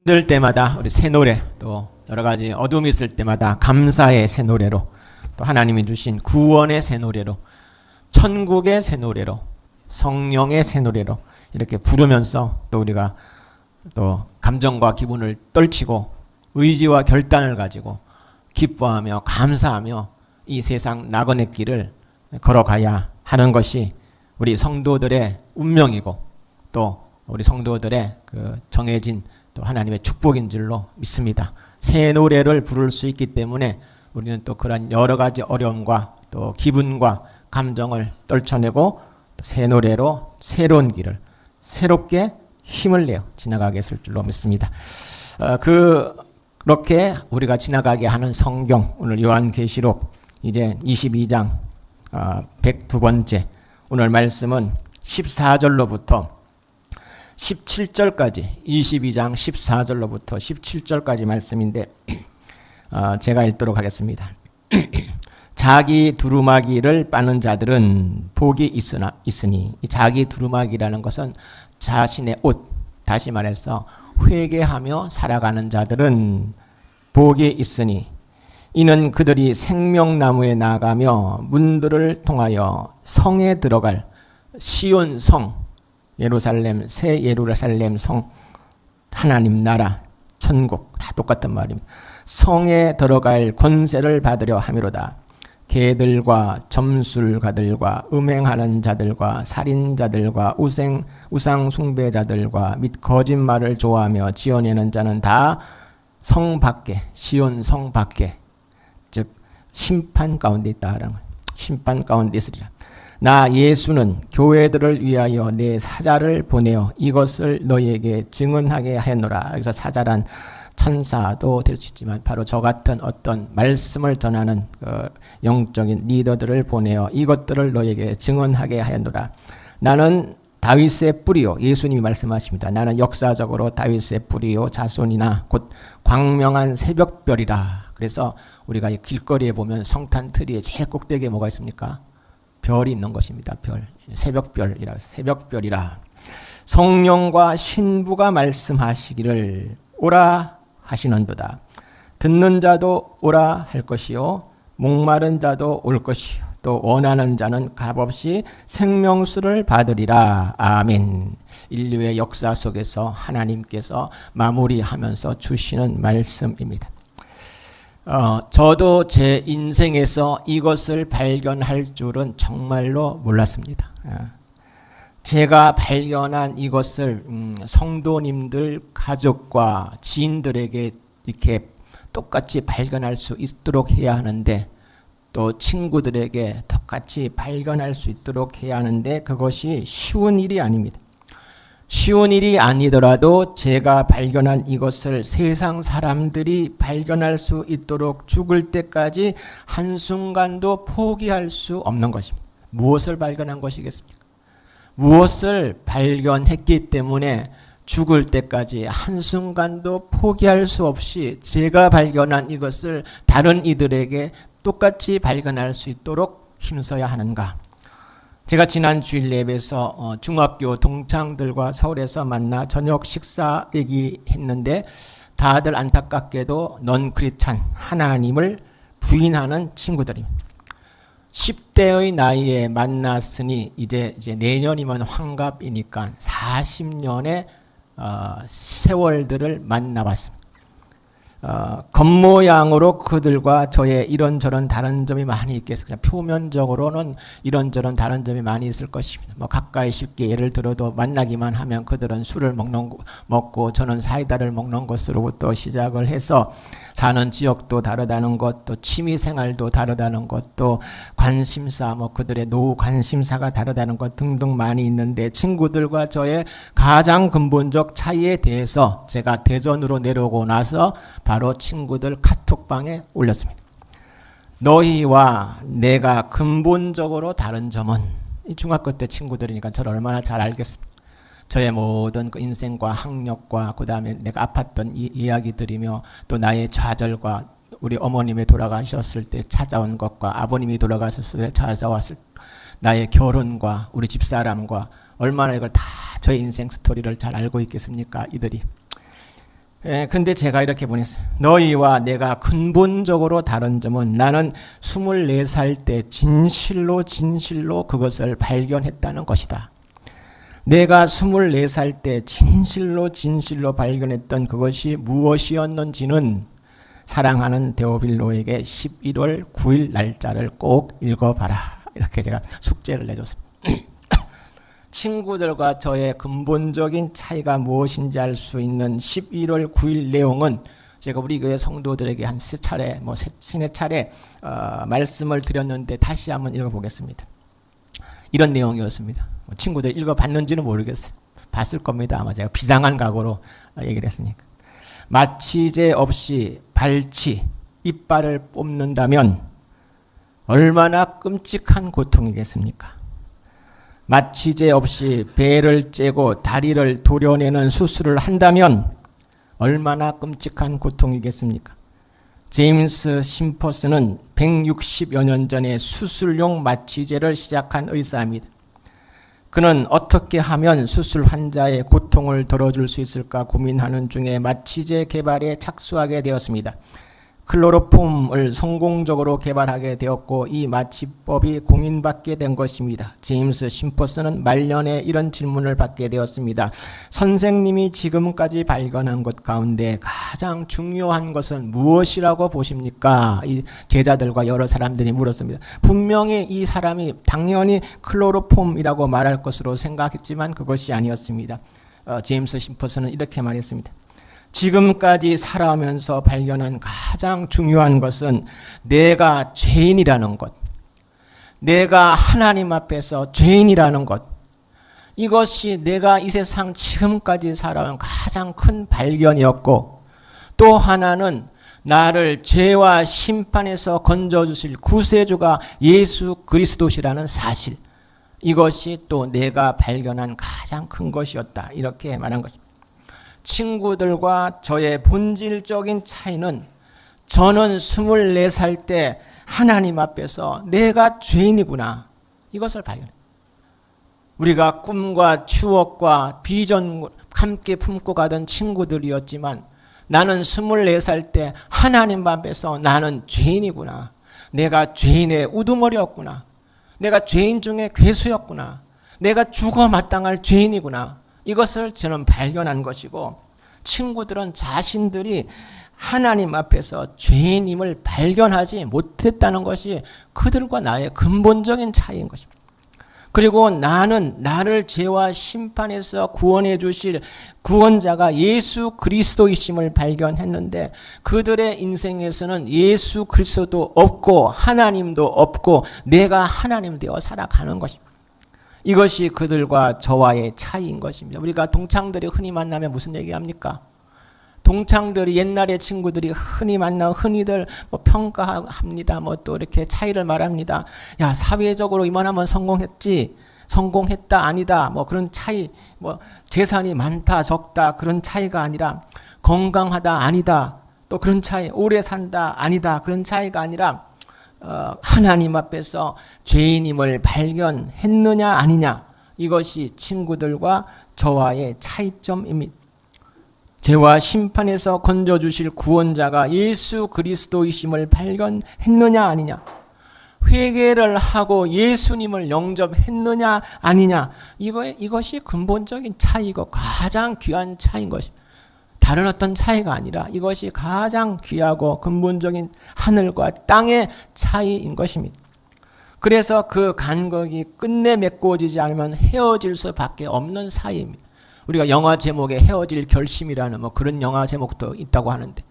힘들 때마다 우리 새 노래 또 여러 가지 어둠이 있을 때마다 감사의 새 노래로 또 하나님이 주신 구원의 새 노래로 천국의 새 노래로 성령의 새 노래로 이렇게 부르면서 또 우리가 또 감정과 기분을 떨치고 의지와 결단을 가지고 기뻐하며 감사하며 이 세상 나그네 길을 걸어가야 하는 것이 우리 성도들의 운명이고 또 우리 성도들의 그 정해진 또 하나님의 축복인 줄로 믿습니다. 새 노래를 부를 수 있기 때문에 우리는 또 그런 여러 가지 어려움과 또 기분과 감정을 떨쳐내고 새 노래로 새로운 길을 새롭게 힘을 내어 지나가게 했을 줄로 믿습니다. 어, 그 그렇게 우리가 지나가게 하는 성경 오늘 요한계시록 이제 22장 어, 102번째 오늘 말씀은 14절로부터 17절까지 22장 14절로부터 17절까지 말씀인데 어, 제가 읽도록 하겠습니다. 자기 두루마기를 빠는 자들은 복이 있으나 있으니 이 자기 두루마기라는 것은 자신의 옷 다시 말해서 회개하며 살아가는 자들은 복이 있으니 이는 그들이 생명나무에 나가며 문들을 통하여 성에 들어갈 시온 성 예루살렘 새 예루살렘 성 하나님 나라 천국 다 똑같은 말입니다. 성에 들어갈 권세를 받으려 함이로다. 개들과 점술가들과 음행하는 자들과 살인자들과 우생 우상 숭배자들과 및 거짓말을 좋아하며 지어내는 자는 다 성 밖에 시온 성 밖에 즉 심판 가운데 있다라는. 심판 가운데 있으리라. 나 예수는 교회들을 위하여 내 사자를 보내어 이것을 너희에게 증언하게 하였노라. 여기서 사자란 천사도 될 수 있지만 바로 저 같은 어떤 말씀을 전하는 그 영적인 리더들을 보내어 이것들을 너에게 증언하게 하였노라. 나는 다윗의 뿌리요 예수님이 말씀하십니다. 나는 역사적으로 다윗의 뿌리요 자손이나 곧 광명한 새벽별이라. 그래서 우리가 길거리에 보면 성탄 트리에 제일 꼭대기에 뭐가 있습니까? 별이 있는 것입니다. 별 새벽별이라 새벽별이라. 성령과 신부가 말씀하시기를 오라 하시는도다. 듣는 자도 오라 할 것이요 목마른 자도 올 것이요 또 원하는 자는 값없이 생명수를 받으리라. 아멘. 인류의 역사 속에서 하나님께서 마무리하면서 주시는 말씀입니다. 어, 저도 제 인생에서 이것을 발견할 줄은 정말로 몰랐습니다. 어. 제가 발견한 이것을 음, 성도님들 가족과 지인들에게 이렇게 똑같이 발견할 수 있도록 해야 하는데 또 친구들에게 똑같이 발견할 수 있도록 해야 하는데 그것이 쉬운 일이 아닙니다. 쉬운 일이 아니더라도 제가 발견한 이것을 세상 사람들이 발견할 수 있도록 죽을 때까지 한순간도 포기할 수 없는 것입니다. 무엇을 발견한 것이겠습니까? 무엇을 발견했기 때문에 죽을 때까지 한순간도 포기할 수 없이 제가 발견한 이것을 다른 이들에게 똑같이 발견할 수 있도록 힘써야 하는가? 제가 지난 주일 예배에서 어, 중학교 동창들과 서울에서 만나 저녁 식사 얘기했는데 다들 안타깝게도 넌 크리스찬 하나님을 부인하는 친구들입니다. 10대의 나이에 만났으니 이제 이제 내년이면 환갑이니까 40년의 어, 세월들을 만나봤습니다. 어, 겉모양으로 그들과 저의 이런저런 다른 점이 많이 있겠습니다. 표면적으로는 이런저런 다른 점이 많이 있을 것입니다. 뭐 가까이 쉽게 예를 들어도 만나기만 하면 그들은 술을 먹는 먹고 저는 사이다를 먹는 것으로부터 시작을 해서 사는 지역도 다르다는 것, 또 취미 생활도 다르다는 것, 또 관심사, 뭐 그들의 노후 관심사가 다르다는 것 등등 많이 있는데 친구들과 저의 가장 근본적 차이에 대해서 제가 대전으로 내려오고 나서 바로 친구들 카톡방에 올렸습니다. 너희와 내가 근본적으로 다른 점은 이 중학교 때 친구들이니까 저를 얼마나 잘 알겠습니까? 저의 모든 그 인생과 학력과 그 다음에 내가 아팠던 이 이야기들이며 또 나의 좌절과 우리 어머님이 돌아가셨을 때 찾아온 것과 아버님이 돌아가셨을 때 찾아왔을 나의 결혼과 우리 집사람과 얼마나 이걸 다 저의 인생 스토리를 잘 알고 있겠습니까? 이들이 예, 근데 제가 이렇게 보냈어요. 너희와 내가 근본적으로 다른 점은 나는 24살 때 진실로 진실로 그것을 발견했다는 것이다. 내가 24살 때 진실로 진실로 발견했던 그것이 무엇이었는지는 사랑하는 데오빌로에게 11월 9일 날짜를 꼭 읽어봐라. 이렇게 제가 숙제를 내줬습니다. 친구들과 저의 근본적인 차이가 무엇인지 알 수 있는 11월 9일 내용은 제가 우리 교회 성도들에게 한 세 차례, 뭐 세네 차례 어, 말씀을 드렸는데 다시 한번 읽어보겠습니다. 이런 내용이었습니다. 뭐 친구들 읽어봤는지는 모르겠어요. 봤을 겁니다. 아마 제가 비상한 각오로 얘기를 했으니까. 마취제 없이 발치, 이빨을 뽑는다면 얼마나 끔찍한 고통이겠습니까? 마취제 없이 배를 째고 다리를 도려내는 수술을 한다면 얼마나 끔찍한 고통이겠습니까? 제임스 심퍼스는 160여 년 전에 수술용 마취제를 시작한 의사입니다. 그는 어떻게 하면 수술 환자의 고통을 덜어줄 수 있을까 고민하는 중에 마취제 개발에 착수하게 되었습니다. 클로로폼을 성공적으로 개발하게 되었고 이 마취법이 공인받게 된 것입니다. 제임스 심퍼스는 말년에 이런 질문을 받게 되었습니다. 선생님이 지금까지 발견한 것 가운데 가장 중요한 것은 무엇이라고 보십니까? 이 제자들과 여러 사람들이 물었습니다. 분명히 이 사람이 당연히 클로로폼이라고 말할 것으로 생각했지만 그것이 아니었습니다. 어, 제임스 심퍼스는 이렇게 말했습니다. 지금까지 살아오면서 발견한 가장 중요한 것은 내가 죄인이라는 것. 내가 하나님 앞에서 죄인이라는 것. 이것이 내가 이 세상 지금까지 살아온 가장 큰 발견이었고 또 하나는 나를 죄와 심판에서 건져주실 구세주가 예수 그리스도시라는 사실. 이것이 또 내가 발견한 가장 큰 것이었다. 이렇게 말한 것입니다. 친구들과 저의 본질적인 차이는 저는 24살 때 하나님 앞에서 내가 죄인이구나. 이것을 발견. 우리가 꿈과 추억과 비전 함께 품고 가던 친구들이었지만 나는 24살 때 하나님 앞에서 나는 죄인이구나. 내가 죄인의 우두머리였구나. 내가 죄인 중에 괴수였구나. 내가 죽어 마땅할 죄인이구나. 이것을 저는 발견한 것이고 친구들은 자신들이 하나님 앞에서 죄인임을 발견하지 못했다는 것이 그들과 나의 근본적인 차이인 것입니다. 그리고 나는 나를 죄와 심판에서 구원해 주실 구원자가 예수 그리스도이심을 발견했는데 그들의 인생에서는 예수 그리스도도 없고 하나님도 없고 내가 하나님 되어 살아가는 것입니다. 이것이 그들과 저와의 차이인 것입니다. 우리가 동창들이 흔히 만나면 무슨 얘기합니까? 동창들이 옛날의 친구들이 흔히 만나 흔히들 뭐 평가합니다. 뭐 또 이렇게 차이를 말합니다. 야 사회적으로 이만하면 성공했지. 성공했다 아니다 뭐 그런 차이 뭐 재산이 많다 적다 그런 차이가 아니라 건강하다 아니다 또 그런 차이 오래 산다 아니다 그런 차이가 아니라 어, 하나님 앞에서 죄인임을 발견했느냐 아니냐 이것이 친구들과 저와의 차이점입니다. 죄와 심판에서 건져 주실 구원자가 예수 그리스도이심을 발견했느냐 아니냐 회개를 하고 예수님을 영접했느냐 아니냐 이거 이것이 근본적인 차이고 가장 귀한 차이인 것입니다. 다른 어떤 차이가 아니라 이것이 가장 귀하고 근본적인 하늘과 땅의 차이인 것입니다. 그래서 그 간격이 끝내 메꿔지지 않으면 헤어질 수밖에 없는 사이입니다. 우리가 영화 제목에 헤어질 결심이라는 뭐 그런 영화 제목도 있다고 하는데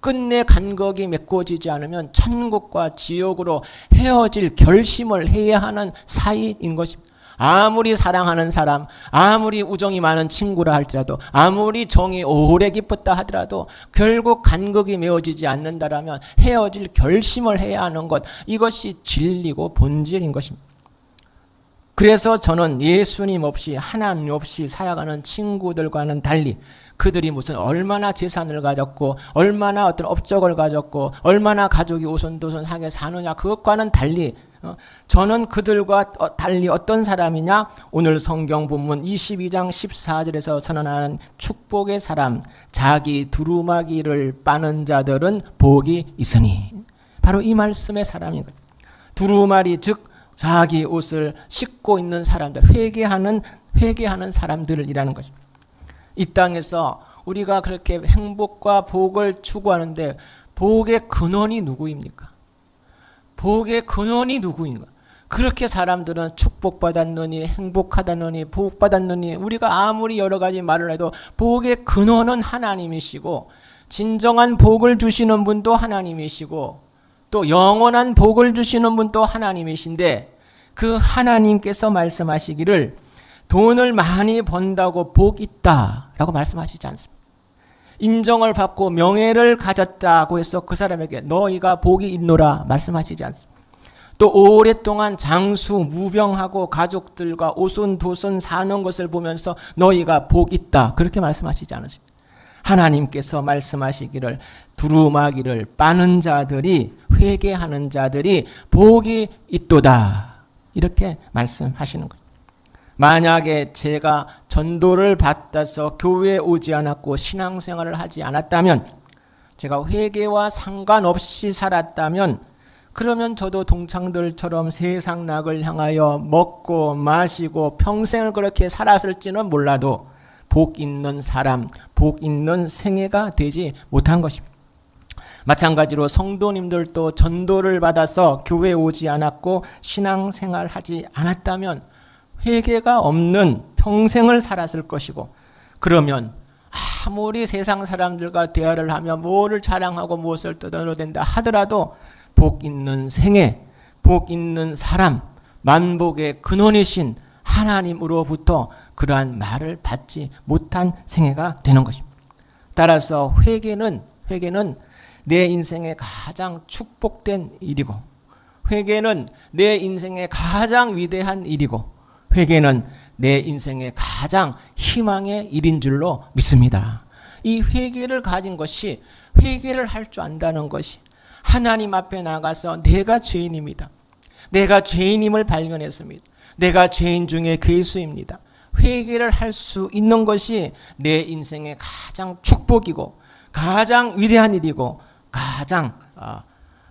끝내 간격이 메꿔지지 않으면 천국과 지옥으로 헤어질 결심을 해야 하는 사이인 것입니다. 아무리 사랑하는 사람, 아무리 우정이 많은 친구라 할지라도, 아무리 정이 오래 깊었다 하더라도 결국 간극이 메어지지 않는다라면 헤어질 결심을 해야 하는 것, 이것이 진리고 본질인 것입니다. 그래서 저는 예수님 없이 하나님 없이 살아가는 친구들과는 달리 그들이 무슨 얼마나 재산을 가졌고 얼마나 어떤 업적을 가졌고 얼마나 가족이 오손도손하게 사느냐 그것과는 달리 어, 저는 그들과 어, 달리 어떤 사람이냐? 오늘 성경 본문 22장 14절에서 선언하는 축복의 사람, 자기 두루마기를 빠는 자들은 복이 있으니. 바로 이 말씀의 사람인 거예요. 두루마리 즉 자기 옷을 씻고 있는 사람들, 회개하는 회개하는 사람들이라는 것입니다. 이 땅에서 우리가 그렇게 행복과 복을 추구하는데 복의 근원이 누구입니까? 복의 근원이 누구인가? 그렇게 사람들은 축복받았느니 행복하다느니 복받았느니 우리가 아무리 여러 가지 말을 해도 복의 근원은 하나님이시고 진정한 복을 주시는 분도 하나님이시고 또 영원한 복을 주시는 분도 하나님이신데 그 하나님께서 말씀하시기를 돈을 많이 번다고 복 있다라고 말씀하시지 않습니다. 인정을 받고 명예를 가졌다고 해서 그 사람에게 너희가 복이 있노라 말씀하시지 않습니다. 또 오랫동안 장수 무병하고 가족들과 오손도손 사는 것을 보면서 너희가 복 있다 그렇게 말씀하시지 않으십니다. 하나님께서 말씀하시기를 두루마기를 빠는 자들이 회개하는 자들이 복이 있도다 이렇게 말씀하시는 거죠. 만약에 제가 전도를 받아서 교회에 오지 않았고 신앙생활을 하지 않았다면 제가 회개와 상관없이 살았다면 그러면 저도 동창들처럼 세상 낙을 향하여 먹고 마시고 평생을 그렇게 살았을지는 몰라도 복 있는 사람, 복 있는 생애가 되지 못한 것입니다. 마찬가지로 성도님들도 전도를 받아서 교회 오지 않았고 신앙생활 하지 않았다면 회개가 없는 평생을 살았을 것이고 그러면 아무리 세상 사람들과 대화를 하며 뭐를 자랑하고 무엇을 떠들어댄다 하더라도 복 있는 생애, 복 있는 사람, 만복의 근원이신 하나님으로부터 그러한 말을 받지 못한 생애가 되는 것입니다. 따라서 회개는 회개는 내 인생의 가장 축복된 일이고 회개는 내 인생의 가장 위대한 일이고 회개는 내 인생의 가장 희망의 일인 줄로 믿습니다. 이 회개를 가진 것이 회개를 할 줄 안다는 것이 하나님 앞에 나가서 내가 죄인입니다. 내가 죄인임을 발견했습니다. 내가 죄인 중에 괴수입니다. 회개를 할 수 있는 것이 내 인생의 가장 축복이고 가장 위대한 일이고 가장 어,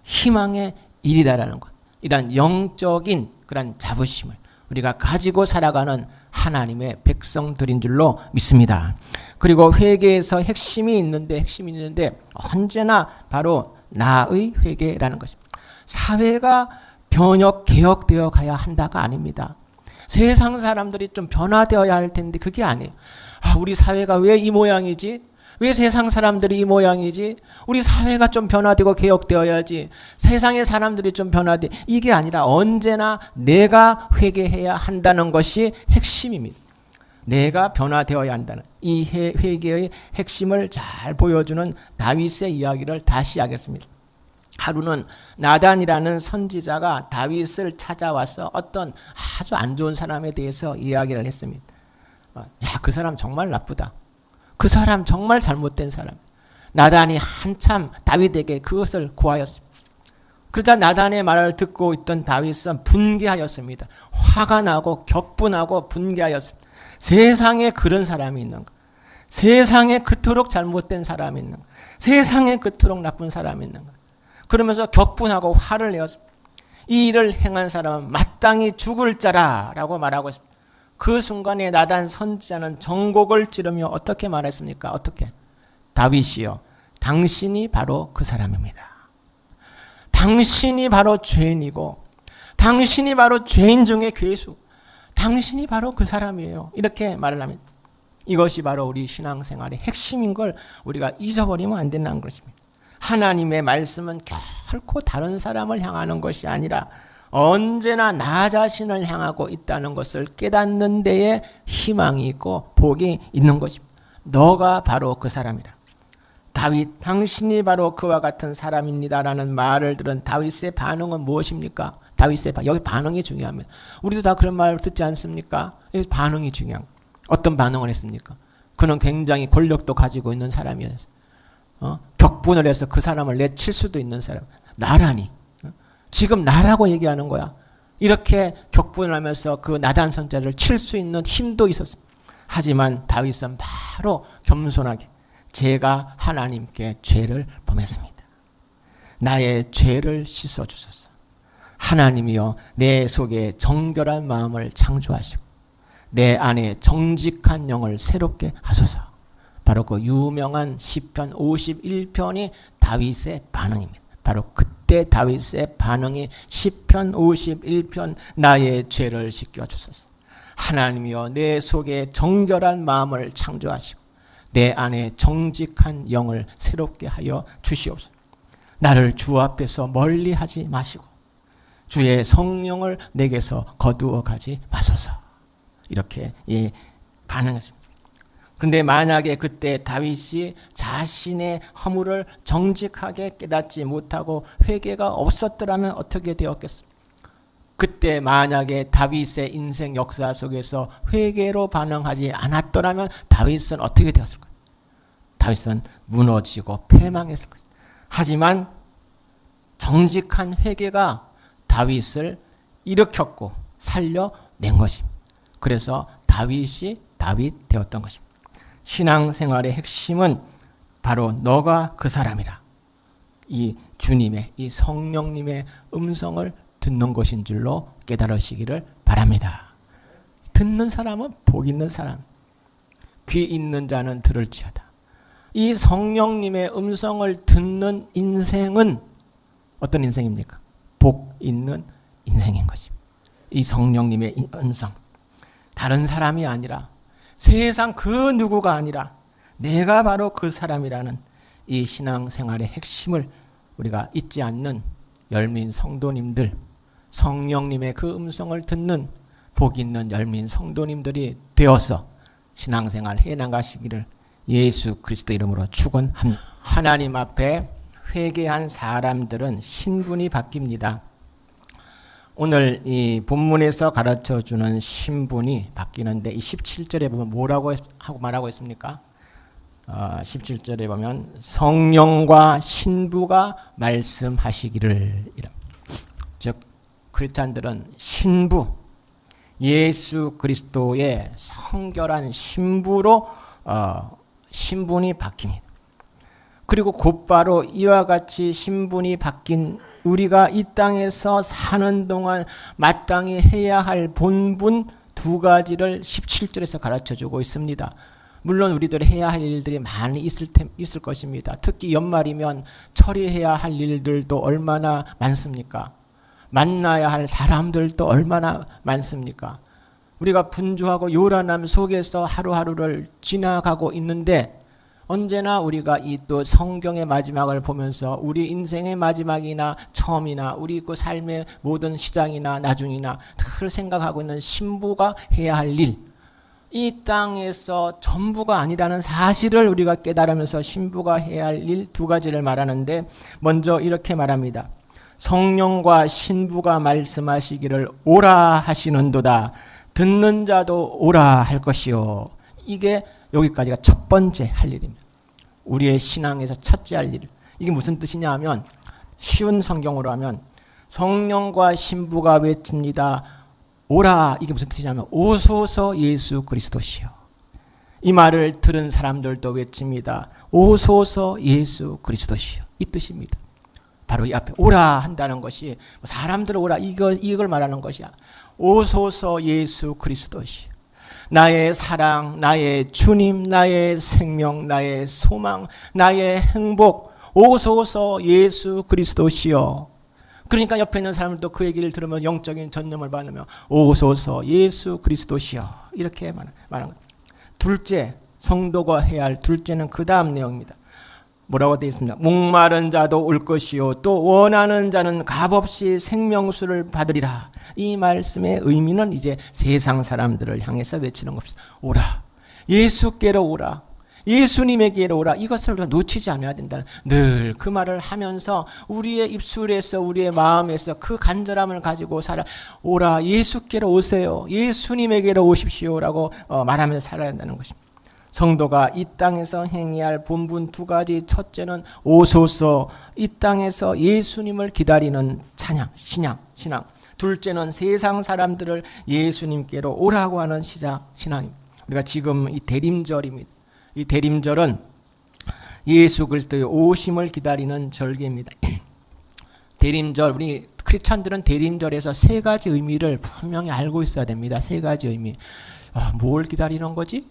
희망의 일이다라는 것. 이런 영적인 그런 자부심을 우리가 가지고 살아가는 하나님의 백성들인 줄로 믿습니다. 그리고 회개에서 핵심이 있는데 핵심이 있는데 언제나 바로 나의 회개라는 것입니다. 사회가 변혁 개혁되어 가야 한다가 아닙니다. 세상 사람들이 좀 변화되어야 할 텐데 그게 아니에요. 아, 우리 사회가 왜 이 모양이지? 왜 세상 사람들이 이 모양이지? 우리 사회가 좀 변화되고 개혁되어야지. 세상의 사람들이 좀 변화돼. 이게 아니라 언제나 내가 회개해야 한다는 것이 핵심입니다. 내가 변화되어야 한다는 이 회개의 핵심을 잘 보여주는 다윗의 이야기를 다시 하겠습니다. 하루는 나단이라는 선지자가 다윗을 찾아와서 어떤 아주 안 좋은 사람에 대해서 이야기를 했습니다. 어, 야, 그 사람 정말 나쁘다. 그 사람 정말 잘못된 사람. 나단이 한참 다윗에게 그것을 구하였습니다. 그러자 나단의 말을 듣고 있던 다윗은 분개하였습니다. 화가 나고 격분하고 분개하였습니다. 세상에 그런 사람이 있는가? 세상에 그토록 잘못된 사람이 있는가? 세상에 그토록 나쁜 사람이 있는가? 그러면서 격분하고 화를 내었습니다. 이 일을 행한 사람은 마땅히 죽을 자라라고 말하고 있습니다. 그 순간에 나단 선지자는 정곡을 찌르며 어떻게 말했습니까? 어떻게? 다윗이요. 당신이 바로 그 사람입니다. 당신이 바로 죄인이고 당신이 바로 죄인 중에 괴수. 당신이 바로 그 사람이에요. 이렇게 말을 합니다. 이것이 바로 우리 신앙생활의 핵심인 걸 우리가 잊어버리면 안 된다는 것입니다. 하나님의 말씀은 결코 다른 사람을 향하는 것이 아니라 언제나 나 자신을 향하고 있다는 것을 깨닫는 데에 희망이 있고 복이 있는 것입니다. 너가 바로 그 사람이라. 다윗, 당신이 바로 그와 같은 사람입니다라는 말을 들은 다윗의 반응은 무엇입니까? 다윗의 반, 여기 반응이 중요합니다. 우리도 다 그런 말을 듣지 않습니까? 여기 반응이 중요한. 어떤 반응을 했습니까? 그는 굉장히 권력도 가지고 있는 사람이었어요. 어? 격분을 해서 그 사람을 내칠 수도 있는 사람. 나라니. 어? 지금 나라고 얘기하는 거야. 이렇게 격분을 하면서 그 나단 선자를 칠 수 있는 힘도 있었습니다. 하지만 다윗은 바로 겸손하게 제가 하나님께 죄를 범했습니다. 나의 죄를 씻어 주소서. 하나님이여 내 속에 정결한 마음을 창조하시고 내 안에 정직한 영을 새롭게 하소서. 바로 그 유명한 시편 51편이 다윗의 반응입니다. 바로 그때 다윗의 반응이 시편 51편 나의 죄를 씻겨 주소서. 하나님이여 내 속에 정결한 마음을 창조하시고 내 안에 정직한 영을 새롭게 하여 주시옵소서. 나를 주 앞에서 멀리 하지 마시고 주의 성령을 내게서 거두어 가지 마소서. 이렇게 예, 반응했습니다. 근데 만약에 그때 다윗이 자신의 허물을 정직하게 깨닫지 못하고 회개가 없었더라면 어떻게 되었겠습니까? 그때 만약에 다윗의 인생 역사 속에서 회개로 반응하지 않았더라면 다윗은 어떻게 되었을까요? 다윗은 무너지고 패망했을 거예요. 하지만 정직한 회개가 다윗을 일으켰고 살려낸 것입니다. 그래서 다윗이 다윗 되었던 것입니다. 신앙생활의 핵심은 바로 너가 그 사람이라. 이 주님의 이 성령님의 음성을 듣는 것인 줄로 깨달으시기를 바랍니다. 듣는 사람은 복 있는 사람. 귀 있는 자는 들을지어다. 이 성령님의 음성을 듣는 인생은 어떤 인생입니까? 복 있는 인생인 것입니다. 이 성령님의 음성. 다른 사람이 아니라 세상 그 누구가 아니라 내가 바로 그 사람이라는 이 신앙생활의 핵심을 우리가 잊지 않는 열민 성도님들, 성령님의 그 음성을 듣는 복 있는 열민 성도님들이 되어서 신앙생활 해 나가시기를 예수 그리스도 이름으로 축원합니다. 하나님 앞에 회개한 사람들은 신분이 바뀝니다. 오늘 이 본문에서 가르쳐 주는 신분이 바뀌는데 이 17절에 보면 뭐라고 하고 말하고 있습니까? 어, 17절에 보면 성령과 신부가 말씀하시기를 즉 크리스찬들은 신부 예수 그리스도의 성결한 신부로 어, 신분이 바뀝니다. 그리고 곧바로 이와 같이 신분이 바뀐 우리가 이 땅에서 사는 동안 마땅히 해야 할 본분 두 가지를 17절에서 가르쳐 주고 있습니다. 물론 우리들이 해야 할 일들이 많이 있을, 테, 있을 것입니다. 특히 연말이면 처리해야 할 일들도 얼마나 많습니까? 만나야 할 사람들도 얼마나 많습니까? 우리가 분주하고 요란함 속에서 하루하루를 지나가고 있는데 언제나 우리가 이 또 성경의 마지막을 보면서 우리 인생의 마지막이나 처음이나 우리 그 삶의 모든 시장이나 나중이나 늘 생각하고 있는 신부가 해야 할 일. 이 땅에서 전부가 아니라는 사실을 우리가 깨달으면서 신부가 해야 할 일 두 가지를 말하는데 먼저 이렇게 말합니다. 성령과 신부가 말씀하시기를 오라 하시는도다. 듣는 자도 오라 할 것이요. 이게 여기까지가 첫 번째 할 일입니다. 우리의 신앙에서 첫째 할 일. 이게 무슨 뜻이냐 하면 쉬운 성경으로 하면 성령과 신부가 외칩니다. 오라. 이게 무슨 뜻이냐면 오소서 예수 그리스도시요. 이 말을 들은 사람들도 외칩니다. 오소서 예수 그리스도시요. 이 뜻입니다. 바로 이 앞에 오라 한다는 것이 사람들 오라 이거 이걸 말하는 것이야. 오소서 예수 그리스도시요. 나의 사랑, 나의 주님, 나의 생명, 나의 소망, 나의 행복, 오소서 예수 그리스도시여. 그러니까 옆에 있는 사람들도 그 얘기를 들으면 영적인 전념을 받으며 오소서 예수 그리스도시여. 이렇게 말하는 거예요. 둘째, 성도가 해야 할 둘째는 그 다음 내용입니다. 뭐라고 되어 있습니다. 목마른 자도 올 것이요 또 원하는 자는 값없이 생명수를 받으리라. 이 말씀의 의미는 이제 세상 사람들을 향해서 외치는 것입니다. 오라. 예수께로 오라. 예수님에게로 오라. 이것을 우리가 놓치지 않아야 된다. 늘그 말을 하면서 우리의 입술에서 우리의 마음에서 그 간절함을 가지고 살아 오라. 예수께로 오세요. 예수님에게로 오십시오라고 어, 말하면서 살아야 한다는 것입니다. 성도가 이 땅에서 행해야 할 본분 두 가지 첫째는 오소서 이 땅에서 예수님을 기다리는 찬양, 신앙, 신앙. 둘째는 세상 사람들을 예수님께로 오라고 하는 시장 신앙입니다. 우리가 지금 이 대림절입니다. 이 대림절은 예수 그리스도의 오심을 기다리는 절기입니다. 대림절 우리 크리스찬들은 대림절에서 세 가지 의미를 분명히 알고 있어야 됩니다. 세 가지 의미. 아, 뭘 기다리는 거지?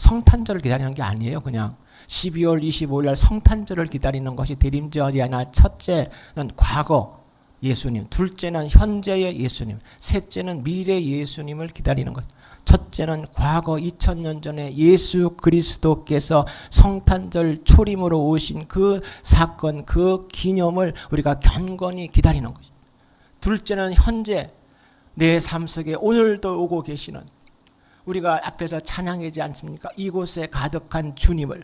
성탄절을 기다리는 게 아니에요. 그냥 12월 25일 날 성탄절을 기다리는 것이 대림절이 아니라 첫째는 과거 예수님, 둘째는 현재의 예수님, 셋째는 미래 예수님을 기다리는 것. 첫째는 과거 2000년 전에 예수 그리스도께서 성탄절 초림으로 오신 그 사건, 그 기념을 우리가 견건히 기다리는 것입니다. 둘째는 현재 내 삶 속에 오늘도 오고 계시는 우리가 앞에서 찬양하지 않습니까? 이곳에 가득한 주님을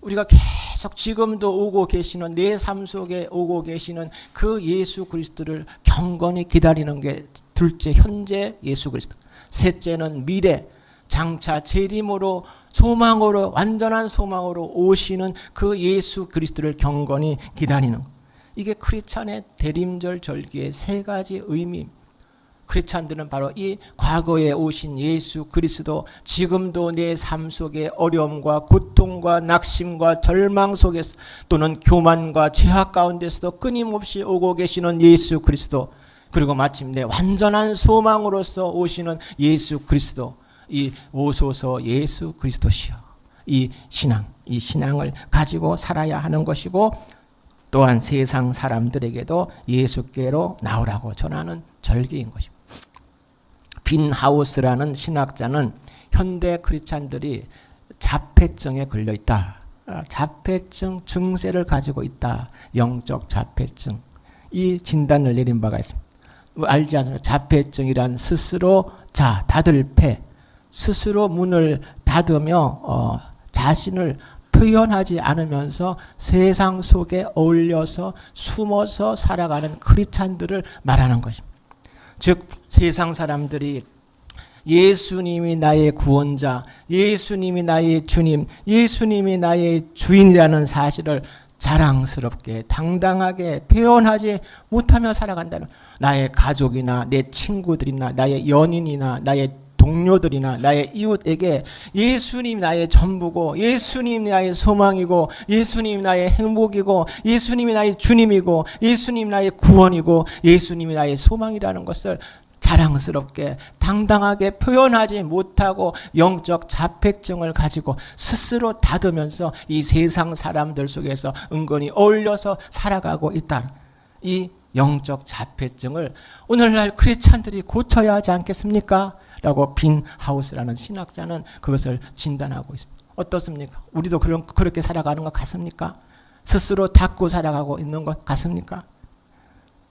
우리가 계속 지금도 오고 계시는 내 삶 속에 오고 계시는 그 예수 그리스도를 경건히 기다리는 게 둘째 현재 예수 그리스도. 셋째는 미래 장차 재림으로 소망으로 완전한 소망으로 오시는 그 예수 그리스도를 경건히 기다리는 것. 이게 크리스찬의 대림절 절기의 세 가지 의미입니다. 크리스찬들은 바로 이 과거에 오신 예수 그리스도 지금도 내 삶 속에 어려움과 고통과 낙심과 절망 속에서 또는 교만과 죄악 가운데서도 끊임없이 오고 계시는 예수 그리스도 그리고 마침내 완전한 소망으로서 오시는 예수 그리스도 이 오소서 예수 그리스도시여 이 신앙 이 신앙을 가지고 살아야 하는 것이고 또한 세상 사람들에게도 예수께로 나오라고 전하는 절기인 것입니다. 빈하우스라는 신학자는 현대 크리스찬들이 자폐증에 걸려 있다. 아, 자폐증 증세를 가지고 있다. 영적 자폐증. 이 진단을 내린 바가 있습니다. 뭐 알지 않습니까? 자폐증이란 스스로 자, 닫을 패, 스스로 문을 닫으며 어, 자신을 표현하지 않으면서 세상 속에 어울려서 숨어서 살아가는 크리스찬들을 말하는 것입니다. 즉 세상 사람들이 예수님이 나의 구원자, 예수님이 나의 주님, 예수님이 나의 주인이라는 사실을 자랑스럽게 당당하게 표현하지 못하며 살아간다는 나의 가족이나 내 친구들이나 나의 연인이나 나의 동료들이나 나의 이웃에게 예수님 나의 전부고 예수님 나의 소망이고 예수님 나의 행복이고 예수님이 나의 주님이고 예수님 나의 구원이고 예수님이 나의 소망이라는 것을 자랑스럽게 당당하게 표현하지 못하고 영적 자폐증을 가지고 스스로 닫으면서 이 세상 사람들 속에서 은근히 어울려서 살아가고 있다. 이 영적 자폐증을 오늘날 크리스찬들이 고쳐야 하지 않겠습니까? 라고 빈 하우스라는 신학자는 그것을 진단하고 있습니다. 어떻습니까? 우리도 그런 그렇게 살아가는 것 같습니까? 스스로 닫고 살아가고 있는 것 같습니까?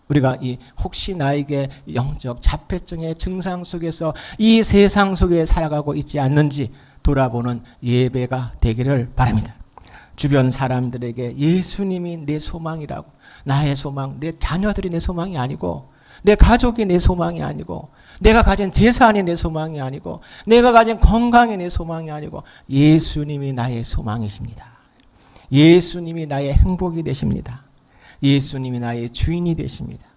우리가 이 혹시 나에게 영적 자폐증의 증상 속에서 이 세상 속에 살아가고 있지 않는지 돌아보는 예배가 되기를 바랍니다. 주변 사람들에게 예수님이 내 소망이라고 나의 소망, 내 자녀들이 내 소망이 아니고 내 가족이 내 소망이 아니고 내가 가진 재산이 내 소망이 아니고 내가 가진 건강이 내 소망이 아니고 예수님이 나의 소망이십니다. 예수님이 나의 행복이 되십니다. 예수님이 나의 주인이 되십니다.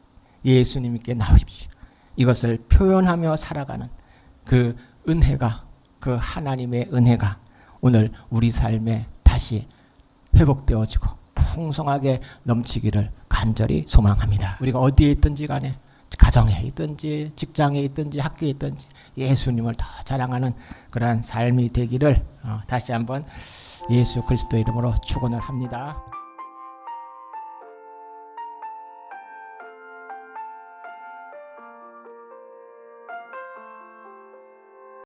예수님께 나오십시오. 이것을 표현하며 살아가는 그 은혜가 그 하나님의 은혜가 오늘 우리 삶에 다시 회복되어지고 풍성하게 넘치기를 간절히 소망합니다. 우리가 어디에 있든지 간에 가정에 있든지 직장에 있든지 학교에 있든지 예수님을 더 자랑하는 그러한 삶이 되기를 어, 다시 한번 예수 그리스도 이름으로 축원을 합니다.